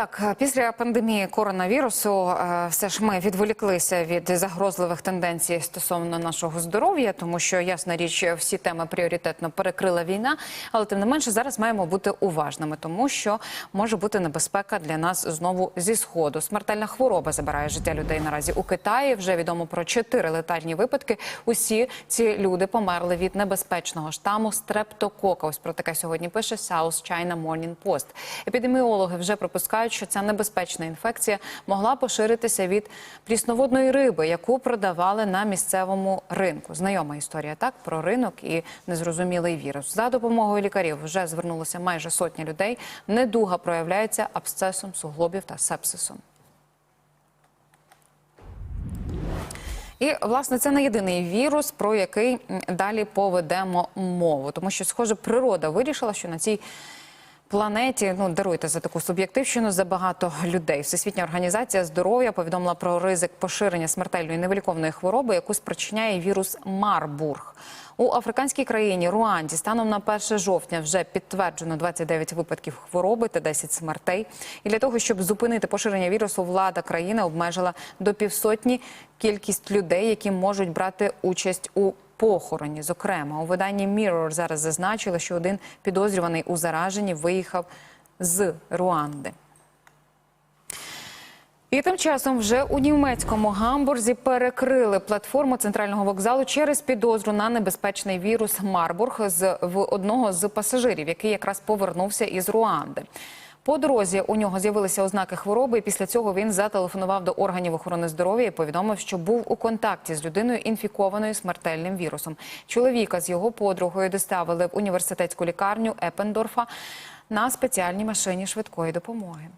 Так, після пандемії коронавірусу е, все ж ми відволіклися від загрозливих тенденцій стосовно нашого здоров'я, тому що ясна річ, всі теми пріоритетно перекрила війна. Але тим не менше зараз маємо бути уважними, тому що може бути небезпека для нас знову зі сходу. Смертельна хвороба забирає життя людей наразі у Китаї. Вже відомо про чотири летальні випадки. Усі ці люди померли від небезпечного штаму стрептокока. Ось про таке сьогодні пише South China Morning Post. Епідеміологи вже припускають, що ця небезпечна інфекція могла поширитися від прісноводної риби, яку продавали на місцевому ринку. Знайома історія так про ринок і незрозумілий вірус. За допомогою лікарів вже звернулося майже сотня людей. Недуга проявляється абсцесом суглобів та сепсисом. І власне це не єдиний вірус, про який далі поведемо мову, тому що, схоже, природа вирішила, що на цій планеті ну даруйте за таку суб'єктивщину забагато людей. Всесвітня організація здоров'я повідомила про ризик поширення смертельної невиліковної хвороби, яку спричиняє вірус Марбург. У африканській країні Руанді станом на 1 жовтня вже підтверджено 29 випадків хвороби та 10 смертей. І для того, щоб зупинити поширення вірусу, влада країни обмежила до півсотні кількість людей, які можуть брати участь у похороні. Зокрема, у виданні Mirror зараз зазначили, що один підозрюваний у зараженні виїхав з Руанди. І тим часом вже у німецькому гамбурзі перекрили платформу центрального вокзалу через підозру на небезпечний вірус Марбург з в одного з пасажирів, який якраз повернувся із Руанди. По дорозі у нього з'явилися ознаки хвороби. і Після цього він зателефонував до органів охорони здоров'я і повідомив, що був у контакті з людиною інфікованою смертельним вірусом. Чоловіка з його подругою доставили в університетську лікарню Епендорфа на спеціальній машині швидкої допомоги.